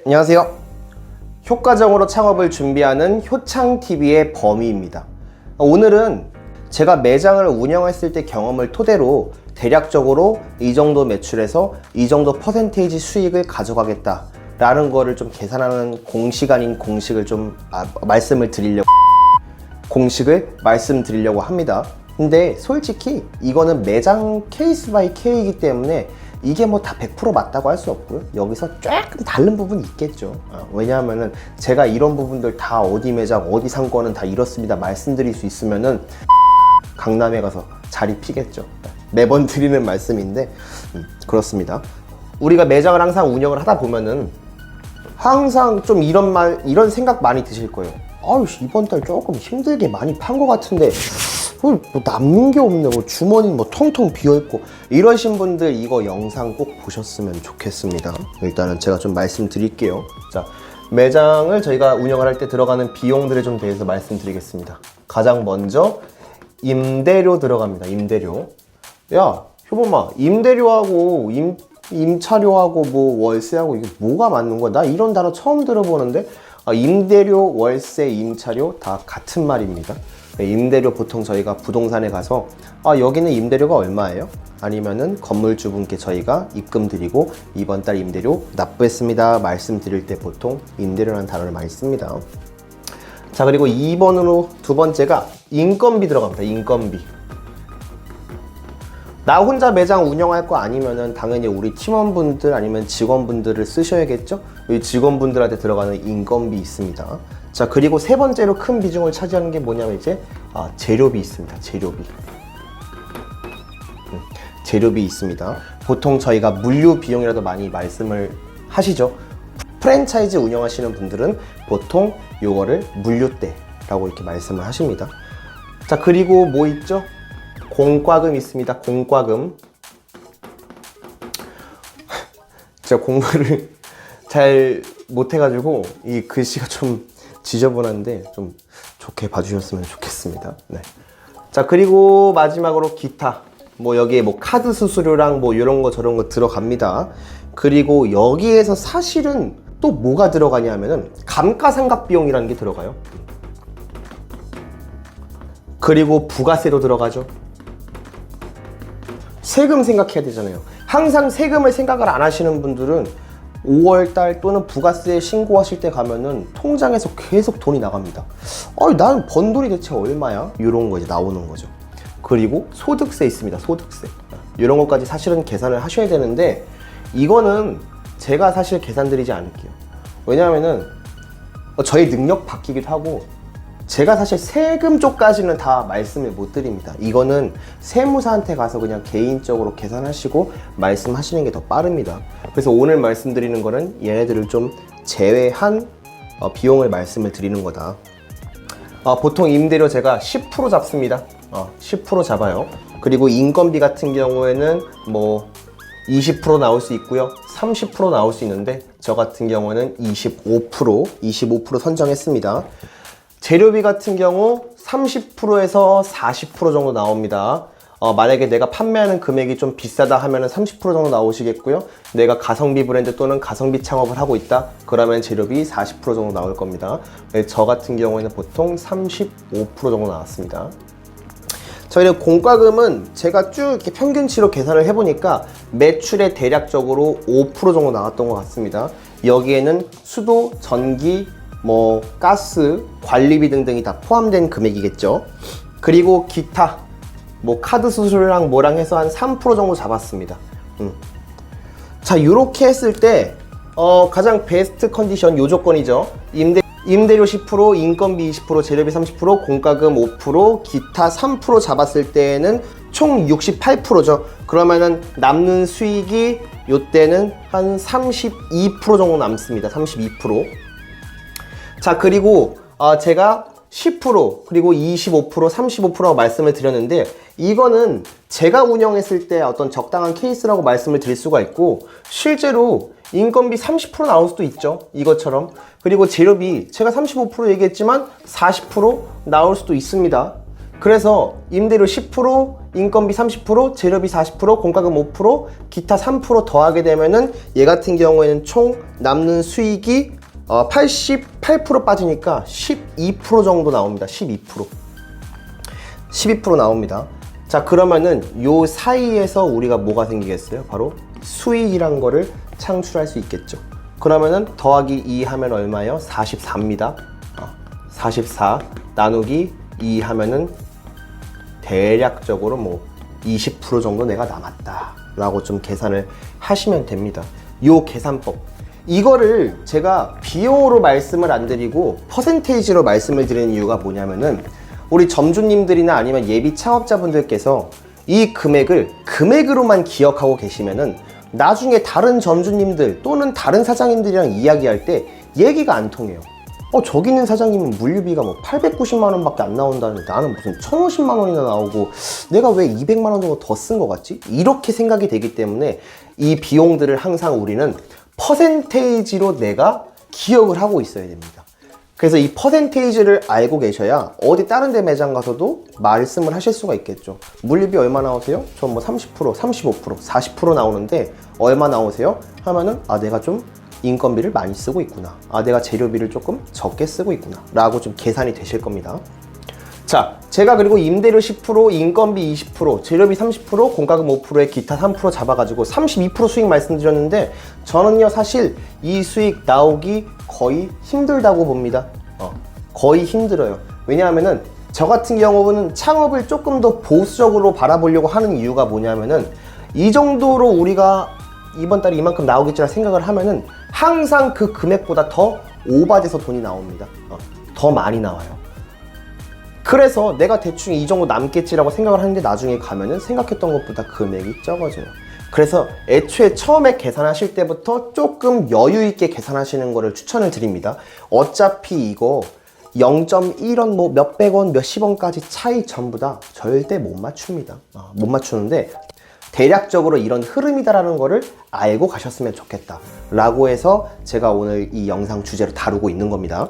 네, 안녕하세요. 효과적으로 창업을 준비하는 효창TV의 범위입니다. 오늘은 제가 매장을 운영했을 때 경험을 토대로 대략적으로 이 정도 매출에서 이 정도 퍼센테이지 수익을 가져가겠다. 라는 거를 좀 계산하는 공식 아닌 공식을 좀 아, 말씀을 드리려고 공식을 말씀드리려고 합니다. 근데 솔직히 이거는 매장 케이스 바이 케이스이기 때문에 이게 뭐 다 100% 맞다고 할 수 없고요. 여기서 조금 다른 부분이 있겠죠. 어, 왜냐하면은 제가 이런 부분들 다 어디 매장, 어디 상권은 다 이렇습니다. 말씀드릴 수 있으면은 강남에 가서 자리 피겠죠. 매번 드리는 말씀인데 음, 그렇습니다. 우리가 매장을 항상 운영을 하다 보면은 항상 좀 이런 말, 이런 생각 많이 드실 거예요. 아유, 씨, 이번 달 조금 힘들게 많이 판 것 같은데, 뭐, 뭐 남는 게 없네. 뭐 주머니 뭐 텅텅 비어있고. 이러신 분들 이거 영상 꼭 보셨으면 좋겠습니다. 일단은 제가 좀 말씀드릴게요. 자, 매장을 저희가 운영을 할 때 들어가는 비용들에 좀 대해서 말씀드리겠습니다. 가장 먼저, 임대료 들어갑니다. 임대료. 야, 효범아, 임대료하고 임, 임차료하고 뭐 월세하고 이게 뭐가 맞는 거야? 나 이런 단어 처음 들어보는데 아, 임대료, 월세, 임차료 다 같은 말입니다. 네, 임대료 보통 저희가 부동산에 가서 아 여기는 임대료가 얼마예요? 아니면은 건물주분께 저희가 입금 드리고 이번 달 임대료 납부했습니다 말씀드릴 때 보통 임대료라는 단어를 많이 씁니다. 자 그리고 2번으로 두 번째가 인건비 들어갑니다. 인건비. 나 혼자 매장 운영할 거 아니면은 당연히 우리 팀원분들 아니면 직원분들을 쓰셔야겠죠? 이 직원분들한테 들어가는 인건비 있습니다. 자, 그리고 세 번째로 큰 비중을 차지하는 게 뭐냐면 이제 아, 재료비 있습니다. 재료비. 음, 재료비 있습니다. 보통 저희가 물류 비용이라도 많이 말씀을 하시죠. 프랜차이즈 운영하시는 분들은 보통 요거를 물류대 라고 이렇게 말씀을 하십니다. 자, 그리고 뭐 있죠? 공과금 있습니다. 공과금. 제가 공부를 잘 못해가지고 이 글씨가 좀 지저분한데 좀 좋게 봐주셨으면 좋겠습니다. 네. 자 그리고 마지막으로 기타. 뭐 여기에 뭐 카드 수수료랑 뭐 이런 거 저런 거 들어갑니다. 그리고 여기에서 사실은 또 뭐가 들어가냐면은 감가상각 비용이라는 게 들어가요. 그리고 부가세도 들어가죠. 세금 생각해야 되잖아요. 항상 세금을 생각을 안 하시는 분들은 5월달 또는 부가세 신고하실 때 가면은 통장에서 계속 돈이 나갑니다. 아니, 나는 번 돈이 대체 얼마야? 이런 거 이제 나오는 거죠. 그리고 소득세 있습니다. 소득세. 이런 것까지 사실은 계산을 하셔야 되는데 이거는 제가 사실 계산 드리지 않을게요. 왜냐하면은 저희 능력 바뀌기도 하고 제가 사실 세금 쪽까지는 다 말씀을 못 드립니다. 이거는 세무사한테 가서 그냥 개인적으로 계산하시고 말씀하시는 게 더 빠릅니다. 그래서 오늘 말씀드리는 거는 얘네들을 좀 제외한 어, 비용을 말씀을 드리는 거다. 어, 보통 임대료 제가 10% 잡습니다. 어, 10% 잡아요. 그리고 인건비 같은 경우에는 뭐 20% 나올 수 있고요. 30% 나올 수 있는데 저 같은 경우는 25% 25% 선정했습니다. 재료비 같은 경우 30%에서 40% 정도 나옵니다. 어, 만약에 내가 판매하는 금액이 좀 비싸다 하면 30% 정도 나오시겠고요. 내가 가성비 브랜드 또는 가성비 창업을 하고 있다. 그러면 재료비 40% 정도 나올 겁니다. 네, 저 같은 경우에는 보통 35% 정도 나왔습니다. 저희는 공과금은 제가 쭉 이렇게 평균치로 계산을 해보니까 매출의 대략적으로 5% 정도 나왔던 것 같습니다. 여기에는 수도, 전기, 뭐 가스, 관리비 등등이 다 포함된 금액이겠죠. 그리고 기타, 뭐 카드 수수료랑 뭐랑 해서 한 3% 정도 잡았습니다. 음. 자, 이렇게 했을 때 어, 가장 베스트 컨디션 요 조건이죠. 임대 임대료 10%, 인건비 20%, 재료비 30%, 공과금 5%, 기타 3% 잡았을 때는 총 68%죠. 그러면은 남는 수익이 요때는 한 32% 정도 남습니다. 32%. 자 그리고 어, 제가 10% 그리고 25% 35% 말씀을 드렸는데 이거는 제가 운영했을 때 어떤 적당한 케이스라고 말씀을 드릴 수가 있고 실제로 인건비 30% 나올 수도 있죠 이것처럼. 그리고 재료비 제가 35% 얘기했지만 40% 나올 수도 있습니다. 그래서 임대료 10%, 인건비 30%, 재료비 40%, 공과금 5%, 기타 3% 더하게 되면은 얘 같은 경우에는 총 남는 수익이 어, 88% 빠지니까 12% 정도 나옵니다. 12%. 12% 나옵니다. 자, 그러면은 요 사이에서 우리가 뭐가 생기겠어요? 바로 수익이란 거를 창출할 수 있겠죠. 그러면은 더하기 2 하면 얼마예요? 44입니다. 44 나누기 2 하면은 대략적으로 뭐 20% 정도 내가 남았다. 라고 좀 계산을 하시면 됩니다. 요 계산법. 이거를 제가 비용으로 말씀을 안 드리고 퍼센테이지로 말씀을 드리는 이유가 뭐냐면은 우리 점주님들이나 아니면 예비 창업자분들께서 이 금액을 금액으로만 기억하고 계시면은 나중에 다른 점주님들 또는 다른 사장님들이랑 이야기할 때 얘기가 안 통해요. 어, 저기 있는 사장님은 물류비가 뭐 890만 원 밖에 안 나온다는데 나는 무슨 1050만 원이나 나오고 내가 왜 200만 원 정도 더 쓴 것 같지? 이렇게 생각이 되기 때문에 이 비용들을 항상 우리는 퍼센테이지로 내가 기억을 하고 있어야 됩니다. 그래서 이 퍼센테이지를 알고 계셔야 어디 다른 데 매장 가서도 말씀을 하실 수가 있겠죠. 물류비 얼마 나오세요? 전 뭐 30%, 35%, 40% 나오는데 얼마 나오세요? 하면은 아 내가 좀 인건비를 많이 쓰고 있구나. 아 내가 재료비를 조금 적게 쓰고 있구나. 라고 좀 계산이 되실 겁니다. 자, 제가 그리고 임대료 10%, 인건비 20%, 재료비 30%, 공과금 5%에 기타 3% 잡아가지고 32% 수익 말씀드렸는데 저는요 사실 이 수익 나오기 거의 힘들다고 봅니다. 어, 거의 힘들어요. 왜냐하면은 저 같은 경우는 창업을 조금 더 보수적으로 바라보려고 하는 이유가 뭐냐면은 이 정도로 우리가 이번 달에 이만큼 나오겠지라 생각을 하면은 항상 그 금액보다 더 오바돼서 돈이 나옵니다. 어, 더 많이 나와요. 그래서 내가 대충 이 정도 남겠지라고 생각을 하는데 나중에 가면은 생각했던 것보다 금액이 적어져요. 그래서 애초에 처음에 계산하실 때부터 조금 여유 있게 계산하시는 거를 추천을 드립니다. 어차피 이거 0.1원 뭐 몇백 원, 몇십 원까지 차이 전부 다 절대 못 맞춥니다. 어, 못 맞추는데 대략적으로 이런 흐름이다라는 거를 알고 가셨으면 좋겠다. 라고 해서 제가 오늘 이 영상 주제로 다루고 있는 겁니다.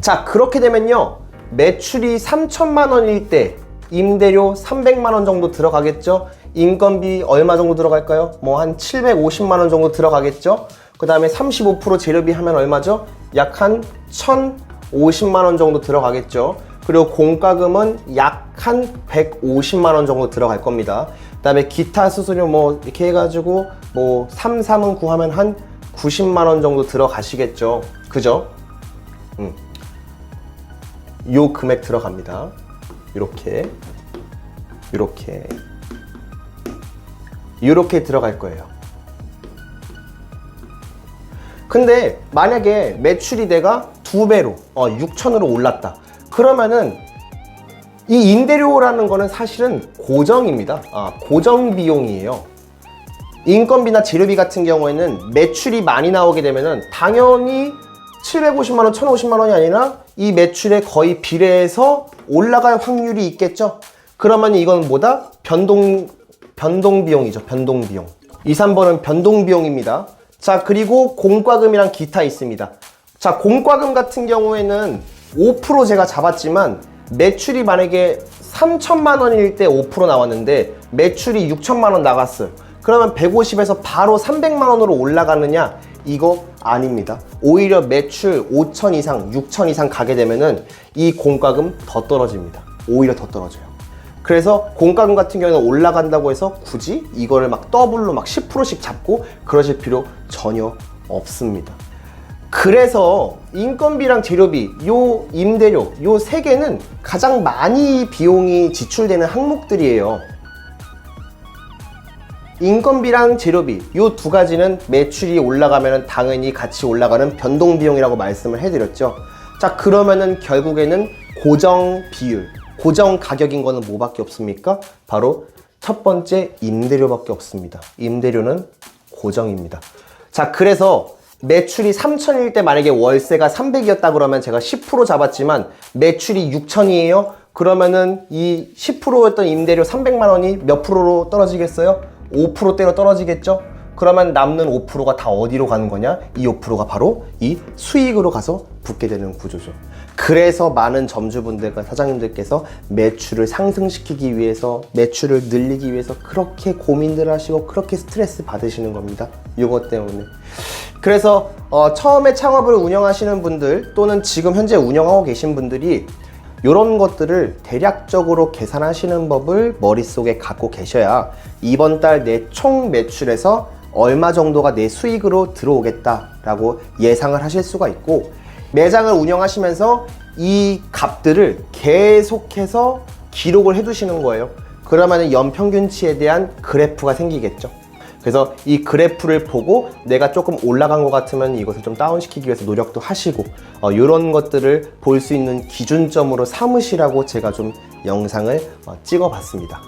자, 그렇게 되면요. 매출이 3천만 원일 때 임대료 300만 원 정도 들어가겠죠? 인건비 얼마 정도 들어갈까요? 뭐 한 750만 원 정도 들어가겠죠? 그 다음에 35% 재료비 하면 얼마죠? 약 한 1,050만 원 정도 들어가겠죠? 그리고 공과금은 약 한 150만 원 정도 들어갈 겁니다. 그 다음에 기타 수수료 뭐 이렇게 해가지고 뭐 3, 3은 구하면 한 90만 원 정도 들어가시겠죠? 그죠? 음. 요 금액 들어갑니다. 이렇게 이렇게 이렇게 들어갈 거예요. 근데 만약에 매출이 내가 두 배로 어 6천으로 올랐다. 그러면은 이 임대료라는 거는 사실은 고정입니다. 아, 고정 비용이에요. 인건비나 재료비 같은 경우에는 매출이 많이 나오게 되면은 당연히 750만 원, 1,050만 원이 아니라 이 매출에 거의 비례해서 올라갈 확률이 있겠죠. 그러면 이건 뭐다? 변동 변동 비용이죠. 변동 비용. 2, 3번은 변동 비용입니다. 자, 그리고 공과금이랑 기타 있습니다. 자, 공과금 같은 경우에는 5% 제가 잡았지만 매출이 만약에 3천만 원일 때 5% 나왔는데 매출이 6천만 원 나갔어요. 그러면 150에서 바로 300만 원으로 올라가느냐? 이거 아닙니다. 오히려 매출 5천 이상, 6천 이상 가게 되면은 이 공과금 더 떨어집니다. 오히려 더 떨어져요. 그래서 공과금 같은 경우는 올라간다고 해서 굳이 이거를 막 더블로 막 10%씩 잡고 그러실 필요 전혀 없습니다. 그래서 인건비랑 재료비, 요 임대료, 요 세 개는 가장 많이 비용이 지출되는 항목들이에요. 인건비랑 재료비 요두 가지는 매출이 올라가면 당연히 같이 올라가는 변동 비용이라고 말씀을 해드렸죠. 자 그러면은 결국에는 고정 비율, 고정 가격인 거는 뭐밖에 없습니까? 바로 첫 번째 임대료밖에 없습니다. 임대료는 고정입니다. 자 그래서 매출이 3천일 때 만약에 월세가 300이었다 그러면 제가 10% 잡았지만 매출이 6천이에요. 그러면은 이 10%였던 임대료 300만 원이 몇 프로로 떨어지겠어요? 5%대로 떨어지겠죠? 그러면 남는 5%가 다 어디로 가는 거냐? 이 5%가 바로 이 수익으로 가서 붙게 되는 구조죠. 그래서 많은 점주분들과 사장님들께서 매출을 상승시키기 위해서 매출을 늘리기 위해서 그렇게 고민들 하시고 그렇게 스트레스 받으시는 겁니다. 이것 때문에. 그래서 어, 처음에 창업을 운영하시는 분들 또는 지금 현재 운영하고 계신 분들이 이런 것들을 대략적으로 계산하시는 법을 머릿속에 갖고 계셔야 이번 달 내 총 매출에서 얼마 정도가 내 수익으로 들어오겠다라고 예상을 하실 수가 있고 매장을 운영하시면서 이 값들을 계속해서 기록을 해 두시는 거예요. 그러면 연평균치에 대한 그래프가 생기겠죠. 그래서 이 그래프를 보고 내가 조금 올라간 것 같으면 이것을 좀 다운시키기 위해서 노력도 하시고 어, 이런 것들을 볼 수 있는 기준점으로 삼으시라고 제가 좀 영상을 어, 찍어봤습니다.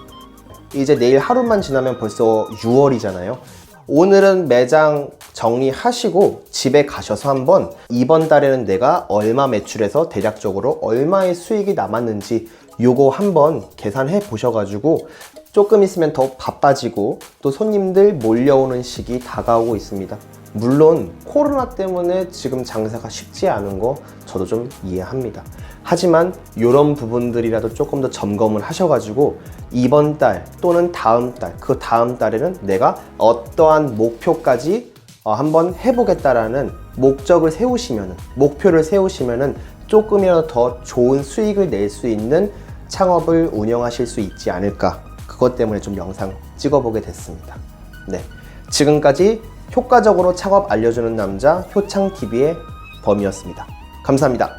이제 내일 하루만 지나면 벌써 6월이잖아요. 오늘은 매장 정리하시고 집에 가셔서 한번 이번 달에는 내가 얼마 매출해서 대략적으로 얼마의 수익이 남았는지 요거 한번 계산해 보셔가지고 조금 있으면 더 바빠지고 또 손님들 몰려오는 시기 다가오고 있습니다. 물론 코로나 때문에 지금 장사가 쉽지 않은 거 저도 좀 이해합니다. 하지만 이런 부분들이라도 조금 더 점검을 하셔가지고 이번 달 또는 다음 달, 그 다음 달에는 내가 어떠한 목표까지 어, 한번 해보겠다라는 목적을 세우시면은 목표를 세우시면은 조금이라도 더 좋은 수익을 낼 수 있는 창업을 운영하실 수 있지 않을까 그것 때문에 좀 영상 찍어보게 됐습니다. 네, 지금까지 효과적으로 창업 알려주는 남자 효창TV의 범이었습니다. 감사합니다.